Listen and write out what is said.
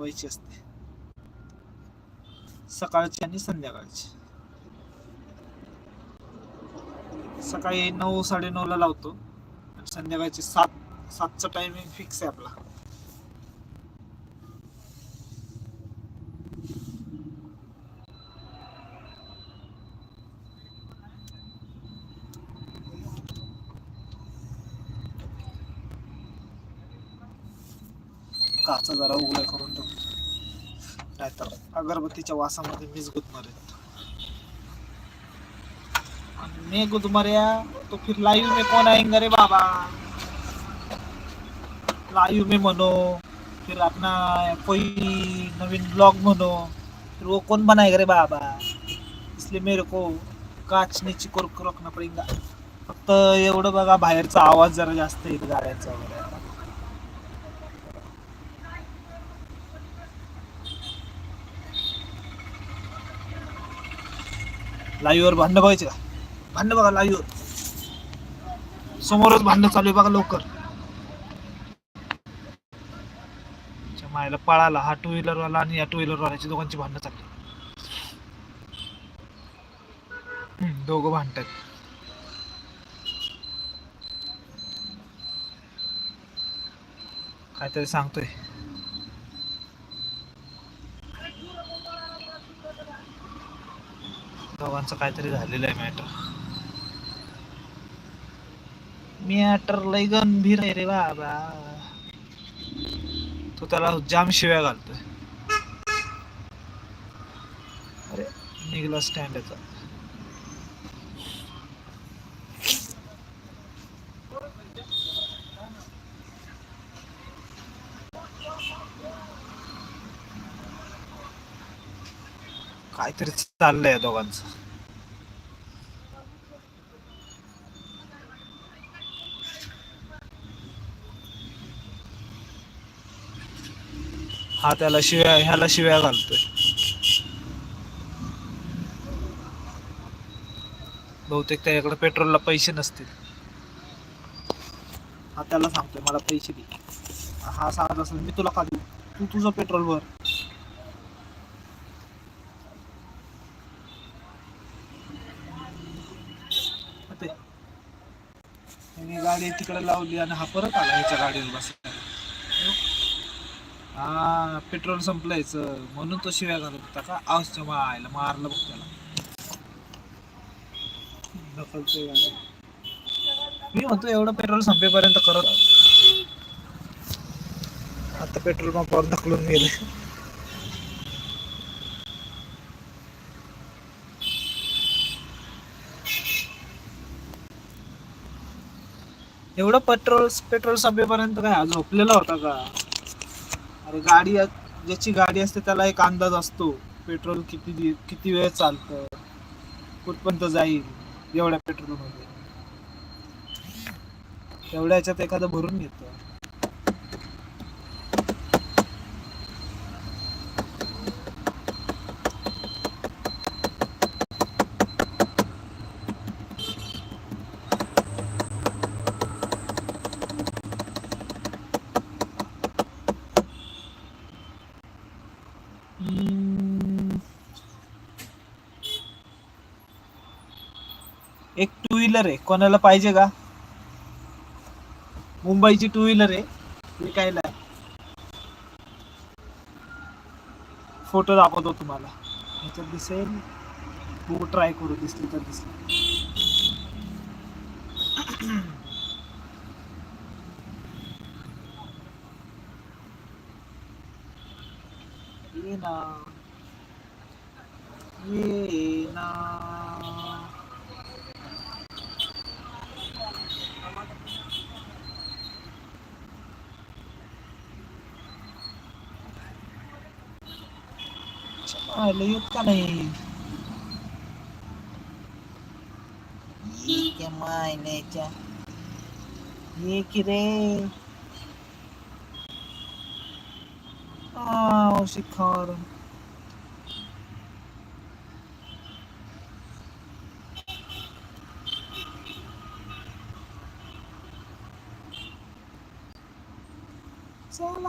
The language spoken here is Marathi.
व्हायची असते. सकाळची आणि संध्याकाळची. सकाळी नऊ साडे नऊ ला लावतो. आणि संध्याकाळची सात सातचा टायमिंग फिक्स आहे आपला. काचा जरा उघड्या करून ठेवतो. नाहीतर अगरबत्तीच्या वासामध्ये मीच गुदमर येतो आणि तो फिर लाईव मे कोण आहे रे बाबा? लाईव्ह मे म्हणो फिर अपना कोई नवीन ब्लॉग म्हणो फिर वो कौन बनाएगा रे बाबा? इसलिए मेरे को काच नीचे करून रखना पडेगा फक्त एवढं बघा बाहेरचा आवाज जरा जास्त येईल गाड्यांचा वगैरे. लाईव्ह भांडणं बघायचे का भांडणं बघा लाईव्ह समोरच भांडणं चालू आहे बघा लवकर. मायला पळाला हा टू व्हीलर वाला आणि या टू व्हीलर वाल्याची दोघांची भांडणं चालली. दोघं भांडतात काहीतरी सांगतोय. दोघांचं काहीतरी झालेलं आहे मॅटर मॅटर लय गंभीर आहे रे बाबा. तो त्याला जाम शिव्या घालतोय. अरे निघला स्टँड याचा काहीतरी चाललंय या दोघांचं. हा त्याला शिव्या ह्याला शिव्या घालतोय. बहुतेक त्याच्याकडे पेट्रोलला पैसे नसतील. हा त्याला सांगतोय मला पैसे दे. हा सांगत असेल मी तुला का देऊ तू तुझं पेट्रोल भर ते गाडी तिकडे लावली आणि हा परत आला ह्याच्या गाडीवर बसला. हा पेट्रोल संपलायचं. म्हणून तो शिव्या घालत होता का? आवश्य मायला मारलं बघ त्याला. मी म्हणतो एवढं पेट्रोल संपेपर्यंत करत आता पेट्रोल पंपावर ढकलून गेले एवढं पेट्रोल पेट्रोल संपेपर्यंत काय हा झोपलेला होता का? अरे गाडी ज्याची गाडी असते त्याला एक अंदाज असतो पेट्रोल किती दि- किती वेळ चालतं कुठपर्यंत जाईल एवढ्या पेट्रोलमध्ये. तेवढ्या याच्यात एखादं भरून घेतो. एक टू व्हीलर आहे. कोणाला पाहिजे का? मुंबईची टू व्हीलर आहे. विकायला फोटो दाखवतो तुम्हाला. ह्याच्यात दिसेल. तू ट्राय करू दिसली तर दिसली. ये ना ये ना आलं येत का नाही ये क्या मायनेच्या ये how she called him. Tell